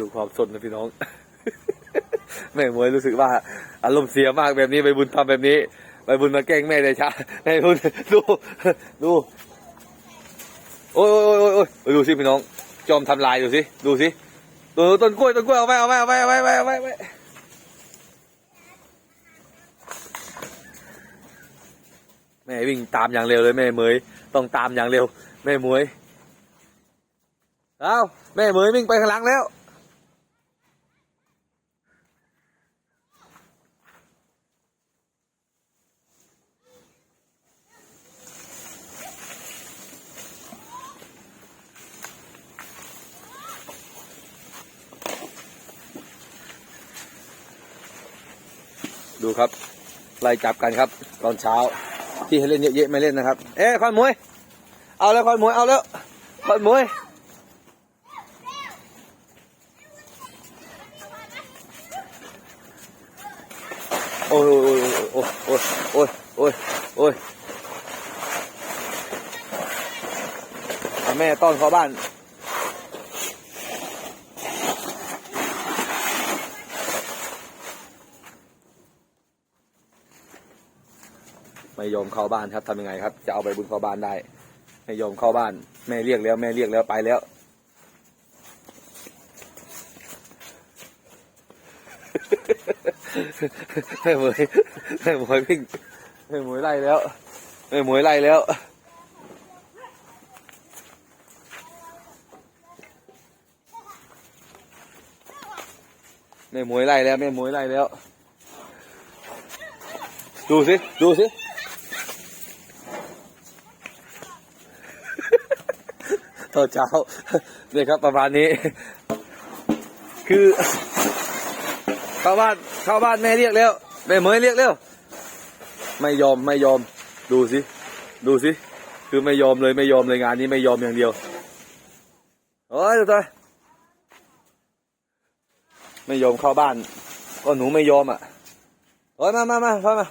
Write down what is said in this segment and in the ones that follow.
ดูความสนนะพี่น้อง แม่มวยรู้สึกว่า อารมณ์เสียมากแบบนี้ใบบุญทำแบบนี้ใบบุญมาแกล้งแม่เลยช้าแม่บุญดูดูโอ้ยโอ้ยโอ้ยโอ้ยดูสิพี่น้อง จอมทำลายดูสิดูสิดูต้นกล้วยต้นกล้วยเอาไปเอาไปเอาไปเอาไปเอาไปเอาไปเอาไปแม่วิ่งตามอย่างเร็วเลยแม่เหมยต้องตามอย่างเร็ว แม่มวยเอ้าแม่เหมยวิ่งไปข้างหลังแล้ว ดูครับ ไล่จับกันครับ ตอนเช้า ที่ให้เล่นเยอะๆไม่เล่นนะครับ เอ้ยคอนมวย เอาแล้วคอนมวยเอาแล้วคอนมวยโอ้ยโอ้ยโอ้ยโอ้ยโอ้ยโอ้ยโอ้ยแม่ต้อนเข้าบ้าน ไม่ยอมเข้าบ้านครับทำยังไงครับ จะเอาใบบุญเข้าบ้านได้ ไม่ยอมเข้าบ้าน แม่เรียกแล้วแม่เรียกแล้วไปแล้ว แม่หมวยแม่หมวยวิ่งแม่หมวยไล่แล้วแม่หมวยไล่แล้วแม่หมวยไล่แล้วแม่หมวยไล่แล้ว ดูสิ ดูสิ ตอนเช้าเนี่ยครับประมาณนี้ คือเข้าบ้านเข้าบ้านแม่เรียกแล้วแม่เมยเรียกแล้ว ไม่ยอมไม่ยอม ดูสิ ดูสิ คือไม่ยอมเลยไม่ยอมเลยงานนี้ไม่ยอมอย่างเดียวโอ้ยดูตัวไม่ยอมเข้าบ้าน ก็หนูไม่ยอมอะโอ้ยมามามาพ่อมา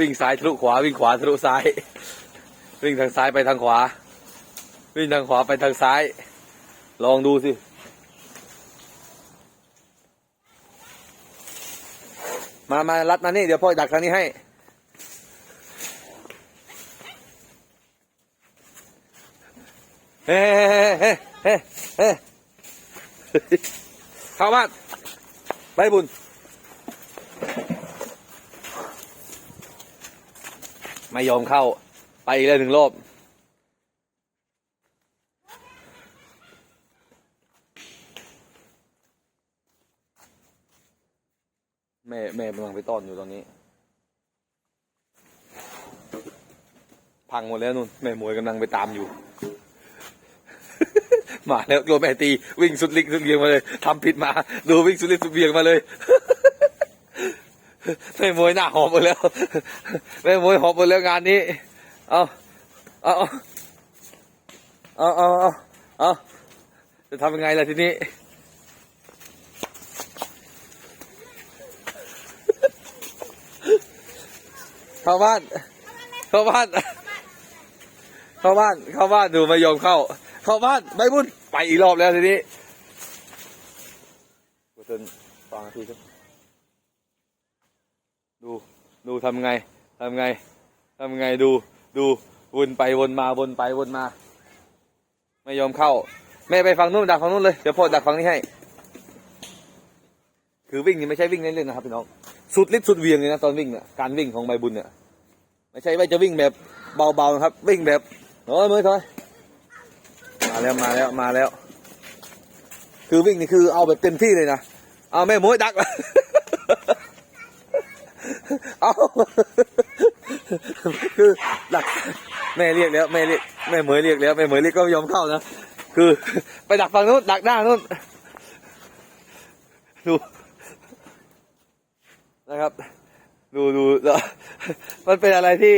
วิ่งซ้ายทะลุขวาวิ่งขวาทะลุซ้าย วิ่งทางซ้ายไปทางขวา วิ่งทางขวาไปทางซ้าย ลองดูสิมามารัดมานี่เดี๋ยวพ่อดักทางนี้ให้ เฮ้เฮ้เฮ้เฮ้เข้าบ้านไปบุญ ไม่ยอมเข้า ไปอีกแล้วหนึ่งรอบ แม่แม่กำลังไปต้อนอยู่ตอนนี้ พังหมดแล้วนุ่นแม่หมวยกำลังไปตามอยู่ มาแล้วกลัวแม่ตีวิ่งสุดลิกสุดเวียงมาเลยทำผิดมา ดูวิ่งสุดลิกสุดเวียงมาเลย แม่มวยหน้าหอบหมดแล้วแม่มวยหอบหมดแล้วงานนี้ เอาเอาเอาเอาเอาเอาจะทำยังไงล่ะทีนี้เข้าบ้านเข้าบ้านเข้าบ้านเข้าบ้านดูไม่ยอมเข้า เข้าบ้านใบบุญไปอีกรอบแล้วทีนี้กูเตือนฟังนาทีครับ ดูดูทำไงทำไงทำไงดูดูวนไปวนมาวนไปวนมา ไม่ยอมเข้า แม่ไปฝั่งนู้นดักฝั่งนู้นเลยเดี๋ยวพ่อดักฝั่งนี้ให้ คือวิ่งนี่ไม่ใช่วิ่งเล่นๆนะครับพี่น้องสุดฤทธิ์สุดเวียงเลยนะตอนวิ่งเนี่ยการวิ่งของใบบุญเนี่ยไม่ใช่ว่าจะวิ่งแบบเบาๆนะครับ วิ่งแบบโอ้ยมือถอยมาแล้วมาแล้วมาแล้ว คือวิ่งนี่คือเอาแบบเต็มที่เลยนะเอาแม่มวยดัก เอาคือดักแม่เรียกแล้วแม่เรียกแม่เหมยเรียกแล้วแม่เหมยเรียกก็ไม่ยอมเข้านะคือไปดักฝั่งนู้นดักหน้านู้นดูนะครับ ดูดูแล้วมันเป็นอะไรที่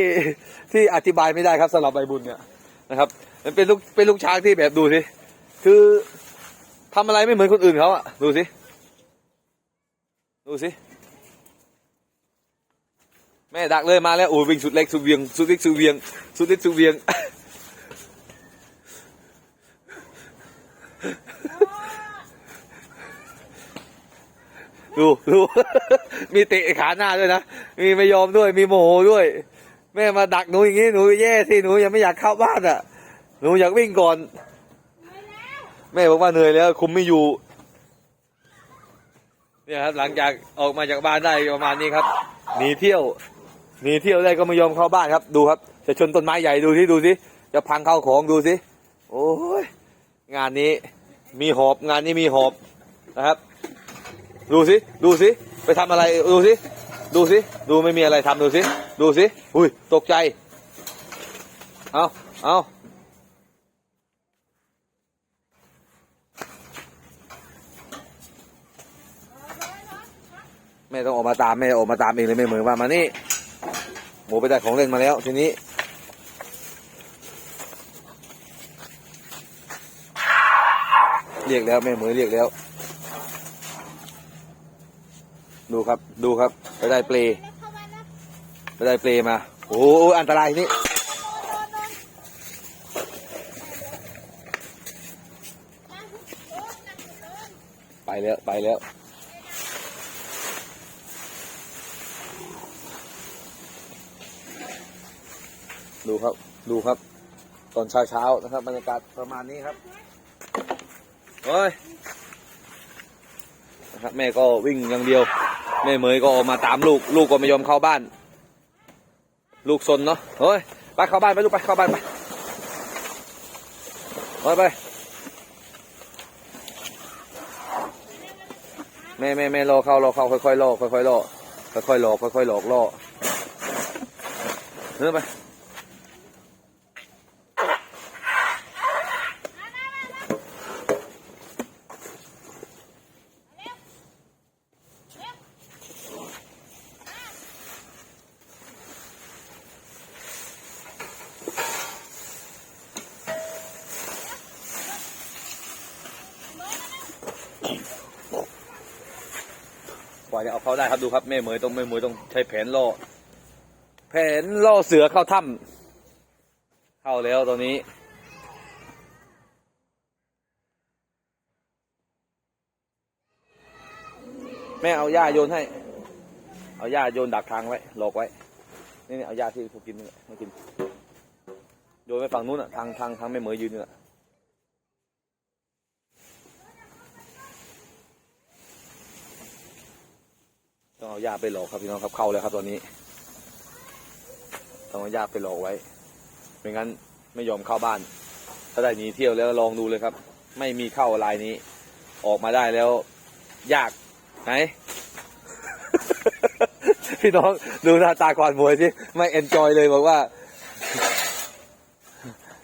ที่อธิบายไม่ได้ครับสำหรับใบบุญเนี่ยนะครับ มันเป็นลูกเป็นลูกช้างที่แบบดูสิคือทำอะไรไม่เหมือนคนอื่นเขาอะดูสิ ดูสิ แม่ดักเลยมาแล้วโอ้วิ่งสุดเล็กสุดเวียงสุดเล็กสุดเวียงสุดเล็กสุดเวียงดูดูมีเตะขาหน้าด้วยนะมีไม่ยอมด้วยมีโมโหด้วย แม่มาดักหนูอย่างนี้หนูแย่สิหนูยังไม่อยากเข้าบ้านอะ หนูอยากวิ่งก่อน แม่บอกว่าเหนื่อยแล้ว คุมไม่อยู่ เนี่ยครับหลังจากออกมาจากบ้านได้ประมาณนี้ครับหนีเที่ยว หนีเที่ยวได้ก็ไม่ยอมเข้าบ้านครับ ดูครับ จะชนต้นไม้ใหญ่ดูสิดูสิจะพังเข้าของดูสิโอ้ยงานนี้มีหอบงานนี้มีหอบนะครับ ดูสิดูสิไปทำอะไรดูสิดูสิดูไม่มีอะไรทำดูสิดูสิอุ้ยตกใจเอาเอาแม่ต้องออกมาตามแม่ออกมาตามเองเลยแม่เหมือนว่ามานี่ หมูไปได้ของเล่นมาแล้วทีนี้ เรียกแล้วแม่เหมยเรียกแล้ว ดูครับดูครับ ไปได้เปลไปได้เปลมา โอ้โหอันตรายทีนี้ไปแล้ว ไปแล้ว ดูครับ ดูครับ ตอนเช้าเช้านะครับบรรยากาศประมาณนี้ครับเฮ้ยนะครับแม่ก็วิ่งอย่างเดียว แม่เมยก็ออกมาตามลูก ลูกก็ไม่ยอมเข้าบ้าน ลูกซนเนาะเฮ้ยไปเข้าบ้านไปลูกไปเข้าบ้านไปไปไปแม่แม่แม่รอเข้ารอเข้าค่อยๆรอค่อยๆรอค่อยๆหลอกค่อยๆหลอกล่อเนื้อไป ว่าจะเอาเข้าได้ครับดูครับแม่เหมยต้องแม่เหมยต้องใช้แผนล่อแผนล่อเสือเข้าถ้ำเข้าแล้วตอนนี้ แม่เอาหญ้าโยนให้ เอาหญ้าโยนดักทางไว้หลอกไว้ นี่นี่เอาหญ้าที่พวกกินนี่แหละไม่กินโยนไปฝั่งนู้นอะทางทางทางแม่เหมยยืนนี่แหละ หญ้าไปหลอกครับพี่น้องครับเข้าแล้วครับตอนนี้ต้องเอาหญ้าไปหลอกไว้ ไม่งั้นไม่ยอมเข้าบ้าน ถ้าได้หนีเที่ยวแล้วลองดูเลยครับ ไม่มีเข้าลายนี้ ออกมาได้แล้ว ยากไหนพี่น้องดูหน้าตาก่อนมวยสิไม่เอนจอยเลยบอกว่า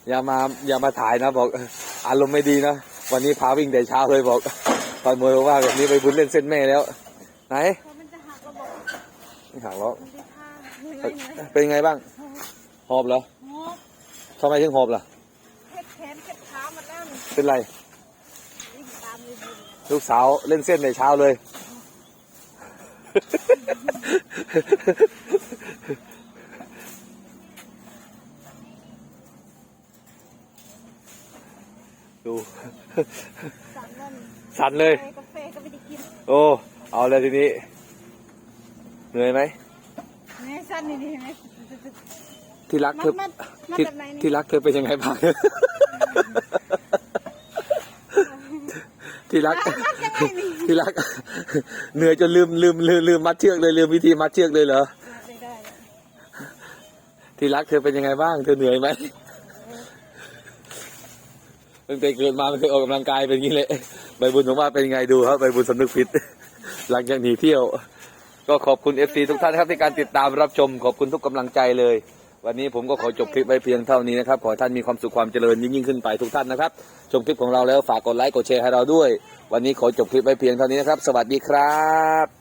อย่ามาอย่ามาถ่ายนะบอก อารมณ์ไม่ดีนะวันนี้พาวิ่งแต่เช้าเลยบอกก่อนมวยบอกว่าแบบนี้ไปบุญเล่นเส้นแม่แล้ว ไหน ไม่หักแล้วมันจะพาเหนื่อยเหนื่อยเป็นไงบ้าง หอบเหรองอกทำไมถึงหอบล่ะเจ็บแขนเจ็บขาหมดแล้วนี่เป็นไรวิ่งตามเลยบุญลูกสาวเล่นเส้นในเช้าเลย ดู สั่งวันสั่นเลยกาแฟก็ไม่ได้กินโอ้ เอาเลยทีนี้ เหนื่อยไหมแม่สั่นนี่นี่เห็นไหมที่รักมัเธดอมัดมัดที่แบบไหนนี่ที่รักเธอเป็นยังไงบ้าง ที่รัก มัดยังไงนี่ที่รัก เหนื่อยจนลืมลืมลืมลืมมัดเชือกเลยลืมวิธีมัดเชือกเลยเหรอ ไม่ได้ที่รักเธอเป็นยังไงบ้าง เธอเหนื่อยไหมตั้งแต่เกิดมาไม่เคยออกกำลังกายเป็นอย่างนี้เลย ใบบุญผมว่าเป็นยังไงดูครับ ใบบุญสำนึกผิด หลังจากหนีเที่ยว ก็ขอบคุณเอฟซีทุกท่านนะครับที่การติดตามรับชม ขอบคุณทุกกำลังใจเลย วันนี้ผมก็ขอจบคลิปไว้เพียงเท่านี้นะครับ ขอให้ท่านมีความสุขความเจริญยิ่งยิ่งขึ้นไปทุกท่านนะครับ ชมคลิปของเราแล้วฝากกดไลค์กดแชร์ให้เราด้วย วันนี้ขอจบคลิปไว้เพียงเท่านี้นะครับ สวัสดีครับ